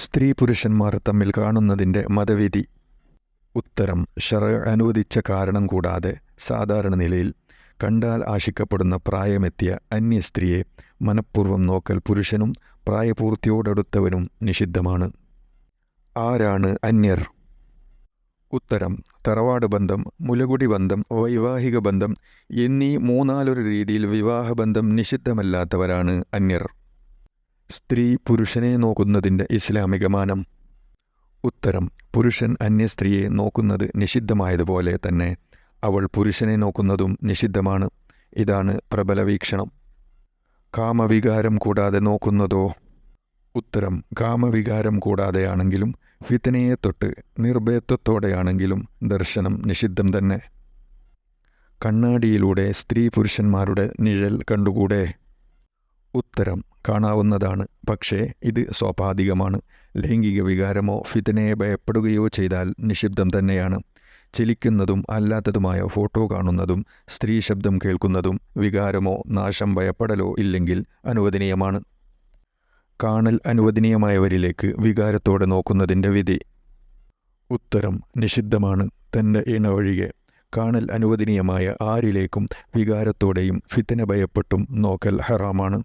സ്ത്രീ പുരുഷന്മാർ തമ്മിൽ കാണുന്നതിന്റെ മതവിധി. ഉത്തരം ഷറ അനുവദിച്ച കാരണം കൂടാതെ സാധാരണ നിലയിൽ കണ്ടാൽ ആശിക്കപ്പെടുന്ന പ്രായമെത്തിയ അന്യ സ്ത്രീയെ മനഃപൂർവം നോക്കൽ പുരുഷനും പ്രായപൂർത്തിയോടടുത്തവനും നിഷിദ്ധമാണ്. ആരാണ് അന്യർ? ഉത്തരം തറവാട് ബന്ധം മുലകുടി ബന്ധം വൈവാഹിക ബന്ധം എന്നീ മൂന്നാലൊരു രീതിയിൽ വിവാഹബന്ധം നിഷിദ്ധമല്ലാത്തവരാണ് അന്യർ. സ്ത്രീ പുരുഷനെ നോക്കുന്നതിന്റെ ഇസ്ലാമിക മാനം. ഉത്തരം പുരുഷൻ അന്യ സ്ത്രീയെ നോക്കുന്നത് നിഷിദ്ധമായതുപോലെ തന്നെ അവൾ പുരുഷനെ നോക്കുന്നതും നിഷിദ്ധമാണ്. ഇതാണ് പ്രബല വീക്ഷണം. കാമവികാരം കൂടാതെ നോക്കുന്നതോ? ഉത്തരം കാമവികാരം കൂടാതെയാണെങ്കിലും ഫിത്തനയെ തൊട്ട് നിർഭയത്വത്തോടെയാണെങ്കിലും ദർശനം നിഷിദ്ധം തന്നെ. കണ്ണാടിയിലൂടെ സ്ത്രീ പുരുഷന്മാരുടെ നിഴൽ കണ്ടുകൂടെ? ഉത്തരം കാണാവുന്നതാണ്. പക്ഷേ ഇത് സ്വാഭാവികമാണ്. ലൈംഗിക വികാരമോ ഫിതനയെ ഭയപ്പെടുകയോ ചെയ്താൽ നിഷിദ്ധം തന്നെയാണ്. ചലിക്കുന്നതും അല്ലാത്തതുമായ ഫോട്ടോ കാണുന്നതും സ്ത്രീ ശബ്ദം കേൾക്കുന്നതും വികാരമോ നാശം ഭയപ്പെടലോ ഇല്ലെങ്കിൽ അനുവദനീയമാണ്. കാണൽ അനുവദനീയമായവരിലേക്ക് വികാരത്തോടെ നോക്കുന്നതിന്റെ വിധി. ഉത്തരം നിഷിദ്ധമാണ്. തന്റെ ഇണ ഒഴികെ കാണൽ അനുവദനീയമായ ആരിലേക്കും വികാരത്തോടെയും ഫിത്തന ഭയപ്പെട്ടും നോക്കൽ ഹറാമാണ്.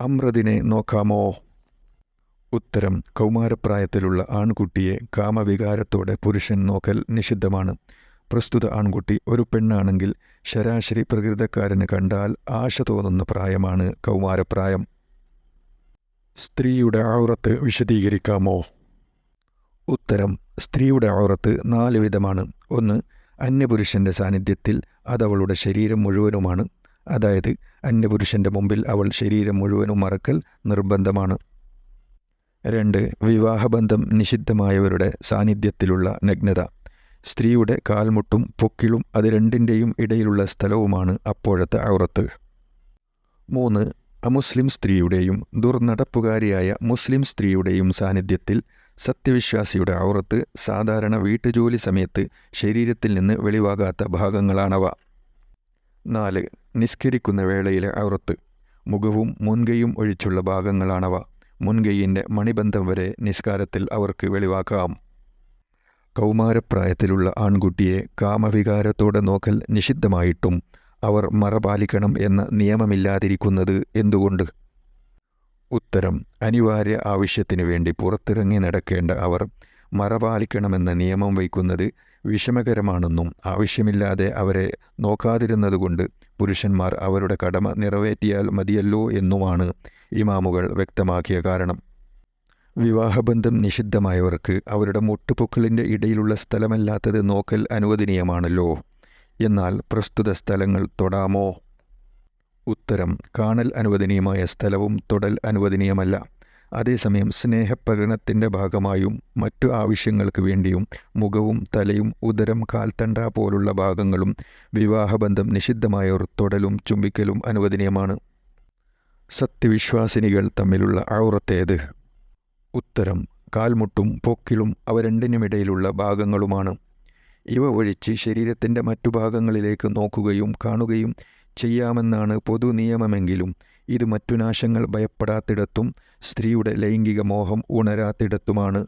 അമ്രതിനെ നോക്കാമോ? ഉത്തരം കൗമാരപ്രായത്തിലുള്ള ആൺകുട്ടിയെ കാമവികാരത്തോടെ പുരുഷൻ നോക്കൽ നിഷിദ്ധമാണ്. പ്രസ്തുത ആൺകുട്ടി ഒരു പെണ്ണാണെങ്കിൽ ശരാശരി പ്രകൃതക്കാരന് കണ്ടാൽ ആശ തോന്നുന്ന പ്രായമാണ് കൗമാരപ്രായം. സ്ത്രീയുടെ ഔറത്ത് വിശദീകരിക്കാമോ? ഉത്തരം സ്ത്രീയുടെ ഔറത്ത് നാല് വിധമാണ്. ഒന്ന് അന്യപുരുഷന്റെ സാന്നിധ്യത്തിൽ അതവളുടെ ശരീരം മുഴുവനുമാണ്. അതായത് അന്യപുരുഷന്റെ മുമ്പിൽ അവൾ ശരീരം മുഴുവനും മറക്കൽ നിർബന്ധമാണ്. രണ്ട് വിവാഹബന്ധം നിഷിദ്ധമായവരുടെ സാന്നിധ്യത്തിലുള്ള നഗ്നത. സ്ത്രീയുടെ കാൽമുട്ടും പൊക്കിളും അത് രണ്ടിന്റെയും ഇടയിലുള്ള സ്ഥലവുമാണ് അപ്പോഴത്തെ ഔറത്ത്. മൂന്ന് അമുസ്ലിം സ്ത്രീയുടെയും ദുർനടപ്പുകാരിയായ മുസ്ലിം സ്ത്രീയുടെയും സാന്നിധ്യത്തിൽ സത്യവിശ്വാസിയുടെ ഔറത്ത് സാധാരണ വീട്ടുജോലി സമയത്ത് ശരീരത്തിൽ നിന്ന് വെളിവാകാത്ത ഭാഗങ്ങളാണവ. നാല് നിസ്കരിക്കുന്ന വേളയിലെ ഔറത്ത്. മുഖവും മുൻകൈയും ഒഴിച്ചുള്ള ഭാഗങ്ങളാണവ. മുൻകൈയിന്റെ മണിബന്ധം വരെ നിസ്കാരത്തിൽ അവർക്ക് വെളിവാക്കാം. കൗമാരപ്രായത്തിലുള്ള ആൺകുട്ടിയെ കാമവികാരത്തോടെ നോക്കൽ നിഷിദ്ധമായിട്ടും അവർ മറപാലിക്കണം എന്ന നിയമമില്ലാതിരിക്കുന്നത് എന്തുകൊണ്ട്? ഉത്തരം അനിവാര്യ ആവശ്യത്തിനു വേണ്ടി പുറത്തിറങ്ങി നടക്കേണ്ട അവർ മറപാലിക്കണമെന്ന നിയമം വയ്ക്കുന്നത് വിഷമകരമാണെന്നും ആവശ്യമില്ലാതെ അവരെ നോക്കാതിരുന്നതുകൊണ്ട് പുരുഷന്മാർ അവരുടെ കടമ നിറവേറ്റിയാൽ മതിയല്ലോ എന്നുമാണ് ഇമാമുകൾ വ്യക്തമാക്കിയ കാരണം. വിവാഹബന്ധം നിഷിദ്ധമായവർക്ക് അവരുടെ മുട്ടുപൊക്കളിന്റെ ഇടയിലുള്ള സ്ഥലമല്ലാത്തത് നോക്കൽ അനുവദനീയമാണല്ലോ. എന്നാൽ പ്രസ്തുത സ്ഥലങ്ങൾ തൊടാമോ? ഉത്തരം കാണൽ അനുവദനീയമായ സ്ഥലവും തൊടൽ അനുവദനീയമല്ല. അതേസമയം സ്നേഹപ്രകടനത്തിന്റെ ഭാഗമായും മറ്റു ആവശ്യങ്ങൾക്ക് വേണ്ടിയും മുഖവും തലയും ഉദരം കാൽത്തണ്ട പോലുള്ള ഭാഗങ്ങളും വിവാഹബന്ധം നിഷിദ്ധമായവർ തൊടലും ചുംബിക്കലും അനുവദനീയമാണ്. സത്യവിശ്വാസിനികൾ തമ്മിലുള്ള ഔറത്തേത് ഉത്തരം കാൽമുട്ടും പൊക്കിളും അവ രണ്ടിനുമിടയിലുള്ള ഭാഗങ്ങളുമാണ്. ഇവ ഒഴിച്ച് ശരീരത്തിന്റെ മറ്റു ഭാഗങ്ങളിലേക്ക് നോക്കുകയും കാണുകയും ചെയ്യാമെന്നാണ് പൊതു നിയമമെങ്കിലും ഇത് മറ്റു നാശങ്ങൾ ഭയപ്പെടാത്തിടത്തും സ്ത്രീയുടെ ലൈംഗിക മോഹം ഉണരാത്തിടത്തുമാണ്.